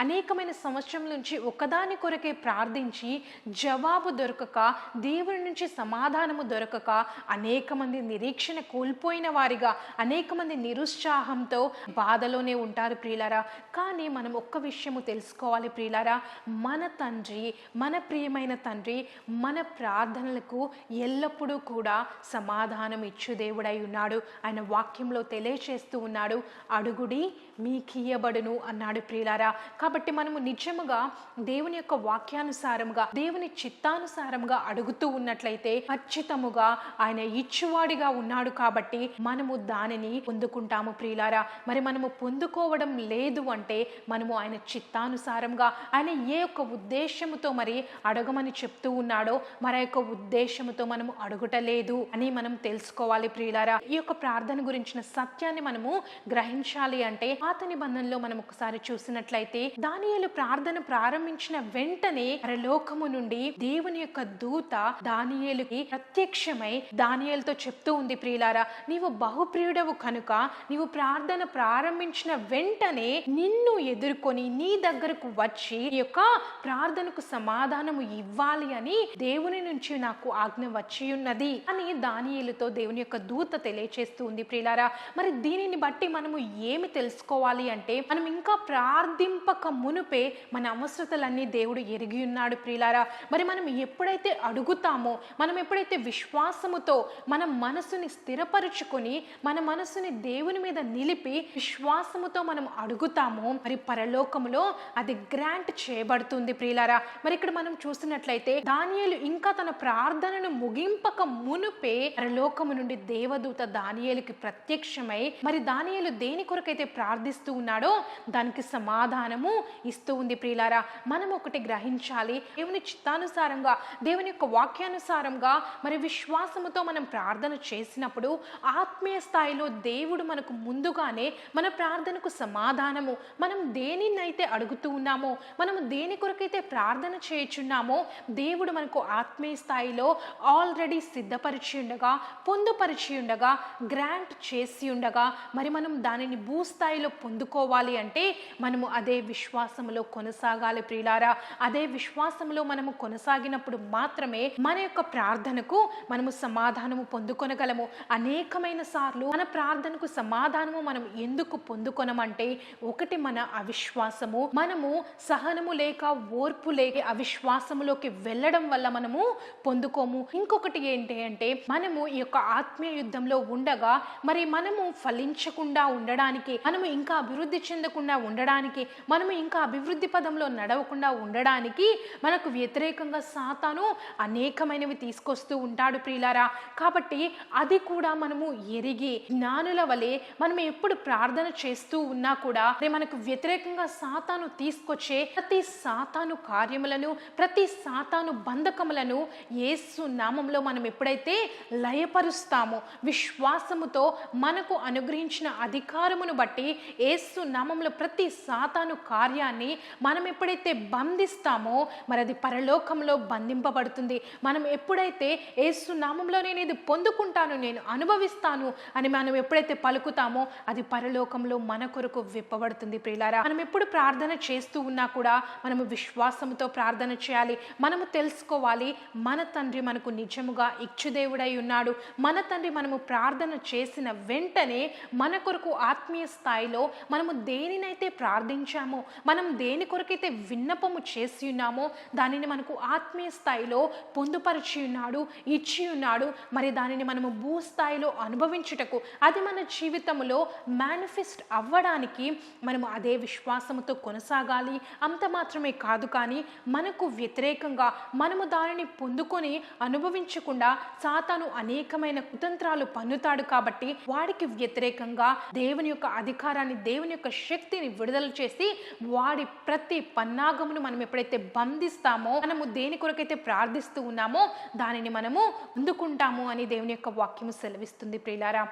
అనేకమైన సంవత్సరం నుంచి ఒకదాని కొరకే ప్రార్థించి జవాబు దొరకక దేవుని నుంచి సమాధానము దొరకక అనేక మంది నిరీక్షణ కోల్పోయిన వారిగా అనేక మంది నిరుత్సాహంతో బాధలోనే ఉంటారు ప్రియులారా. కానీ మనం ఒక్క విషయము తెలుసుకోవాలి ప్రియులారా. మన తండ్రి మన ప్రియమైన తండ్రి మన ప్రార్థనలకు ఎల్లప్పుడూ కూడా సమాధానం ఇచ్చు దేవుడై ఉన్నాడు. ఆయన వాక్యంలో తెలియచేస్తూ ఉన్నాడు. అడుగుడి మీకియబడును అన్నాడు ప్రియులారా. కాబట్టి మనము నిజముగా దేవుని యొక్క వాక్యానుసారంగా దేవుని చిత్తానుసారంగా అడుగుతూ ఉన్నట్లయితే ఖచ్చితముగా ఆయన ఇచ్చువాడిగా ఉన్నాడు కాబట్టి మనము దానిని పొందుకుంటాము ప్రియులారా. మరి మనము పొందుకోవడం లేదు అంటే మనము ఆయన చిత్తానుసారంగా ఆయన ఏ యొక్క ఉద్దేశముతో మరి అడగమని చెప్తూ ఉన్నాడో మరి యొక్క ఉద్దేశముతో మనము అడుగుటలేదు అని మనం తెలుసుకోవాలి ప్రియులారా. ఈ యొక్క ప్రార్థన గురించిన సత్యాన్ని మనము గ్రహించాలి అంటే పాత నిబంధనలో మనం ఒకసారి చూసినట్లయితే దానియలు ప్రార్థన ప్రారంభించిన వెంటనే పరలోకము నుండి దేవుని యొక్క దూత దానియేలుకి ప్రత్యక్షమై దానియలతో చెప్తూ ఉంది ప్రియులారా. నీవు బహుప్రియుడవు కనుక నీవు ప్రార్థన ప్రారంభించిన వెంటనే నిన్ను ఎదుర్కొని నీ దగ్గరకు వచ్చి ఈ యొక్క ప్రార్థనకు సమాధానము ఇవ్వాలి అని దేవుని నుంచి నాకు ఆజ్ఞ వచ్చి ఉన్నది అని దానియలతో దేవుని యొక్క దూత తెలియచేస్తూ ఉంది ప్రియులారా. మరి దీనిని బట్టి మనము ఏమి తెలుసుకోవాలి అంటే మనం ఇంకా ప్రార్థింపక మునుపే మన అవసరతలన్నీ దేవుడు ఎరిగి ఉన్నాడు ప్రియులారా. మరి మనం ఎప్పుడైతే అడుగుతామో మనం ఎప్పుడైతే విశ్వాసముతో మన మనసుని స్థిరపరుచుకొని మన మనసుని దేవుని మీద నిలిపి విశ్వాసముతో మనం అడుగుతామో మరి పరలోకములో అది గ్రాంట్ చేయబడుతుంది ప్రియులారా. మరి ఇక్కడ మనం చూసినట్లయితే దానియలు ఇంకా తన ప్రార్థనను ముగింపక మునుపే పరలోకము నుండి దేవదూత దానియేలుకి ప్రత్యక్షమై మరి దానియలు దేని కొరకైతే ప్రార్థిస్తూ ఉన్నాడో దానికి సమాధానము ఇస్తూ ఉంది ప్రియులారా. మనం ఒకటి గ్రహించాలి. దేవుని చిత్తానుసారంగా దేవుని యొక్క వాక్యానుసారంగా మరి విశ్వాసముతో మనం ప్రార్థన చేసినప్పుడు ఆత్మీయ స్థాయిలో దేవుడు మనకు ముందుగానే మన ప్రార్థనకు సమాధానము మనం దేనినైతే అడుగుతూ ఉన్నామో మనం దేని కొరకైతే ప్రార్థన చేయుచున్నామో దేవుడు మనకు ఆత్మీయ స్థాయిలో ఆల్రెడీ సిద్ధపరిచి ఉండగా పొందుపరిచి ఉండగా గ్రాంట్ చేసి ఉండగా మరి మనం దానిని భూస్థాయిలో పొందుకోవాలి అంటే మనము అదే విశ్వాసములో కొనసాగాలి ప్రియులారా. అదే విశ్వాసంలో మనము కొనసాగినప్పుడు మాత్రమే మన యొక్క ప్రార్థనకు మనము సమాధానము పొందుకొనగలము. అనేకమైన సార్లు మన ప్రార్థనకు సమాధానము మనం ఎందుకు పొందుకొనమంటే ఒకటి మన అవిశ్వాసము. మనము సహనము లేక ఓర్పు లేక అవిశ్వాసములోకి వెళ్ళడం వల్ల మనము పొందుకోము. ఇంకొకటి ఏంటి అంటే మనము ఈ యొక్క ఆత్మీయ యుద్ధంలో ఉండగా మరి మనము ఫలించకుండా ఉండడానికి మనము ఇంకా అభివృద్ధి చెందకుండా ఉండడానికి మనం మనము ఇంకా అభివృద్ధి పదంలో నడవకుండా ఉండడానికి మనకు వ్యతిరేకంగా సాతాను అనేకమైనవి తీసుకొస్తూ ఉంటాడు ప్రియులారా. కాబట్టి అది కూడా మనము ఎరిగి జ్ఞానుల వలె మనం ఎప్పుడు ప్రార్థన చేస్తూ ఉన్నా కూడా మనకు వ్యతిరేకంగా సాతాను తీసుకొచ్చే ప్రతి సాతాను కార్యములను ప్రతి సాతాను బంధకములను యేసు నామంలో మనం ఎప్పుడైతే లయపరుస్తామో విశ్వాసముతో మనకు అనుగ్రహించిన అధికారమును బట్టి ఏసు నామంలో ప్రతి సాతాను కార్యాన్ని మనం ఎప్పుడైతే బంధిస్తామో మరి అది పరలోకంలో బంధింపబడుతుంది. మనం ఎప్పుడైతే ఏసు నామంలో నేను ఇది పొందుకుంటాను నేను అనుభవిస్తాను అని మనం ఎప్పుడైతే పలుకుతామో అది పరలోకంలో మన కొరకు విప్పబడుతుంది ప్రియులారా. మనం ఎప్పుడు ప్రార్థన చేస్తూ ఉన్నా కూడా మనము విశ్వాసంతో ప్రార్థన చేయాలి. మనము తెలుసుకోవాలి మన తండ్రి మనకు నిజముగా ఇచ్చుదేవుడై ఉన్నాడు. మన తండ్రి మనము ప్రార్థన చేసిన వెంటనే మన కొరకు ఆత్మీయ స్థాయిలో మనము దేనినైతే ప్రార్థించామో మనం దేని కొరకైతే విన్నపము చేసి ఉన్నామో దానిని మనకు ఆత్మీయ స్థాయిలో పొందుపరిచి ఉన్నాడు ఇచ్చి ఉన్నాడు మరి దానిని మనము భూస్థాయిలో అనుభవించుటకు అది మన జీవితంలో మేనిఫెస్ట్ అవ్వడానికి మనము అదే విశ్వాసముతో కొనసాగాలి. అంత మాత్రమే కాదు కానీ మనకు వ్యతిరేకంగా మనము దానిని పొందుకొని అనుభవించకుండా సాతాను అనేకమైన కుతంత్రాలు పన్నుతాడు కాబట్టి వాడికి వ్యతిరేకంగా దేవుని యొక్క అధికారాన్ని దేవుని యొక్క శక్తిని విడుదల చేసి వాడి ప్రతి పన్నాగమును మనం ఎప్పుడైతే బంధిస్తామో మనము దేని కొరకైతే ప్రార్థిస్తూ ఉన్నామో దానిని మనము అందుకుంటాము అని దేవుని యొక్క వాక్యము సెలవిస్తుంది ప్రియులారా.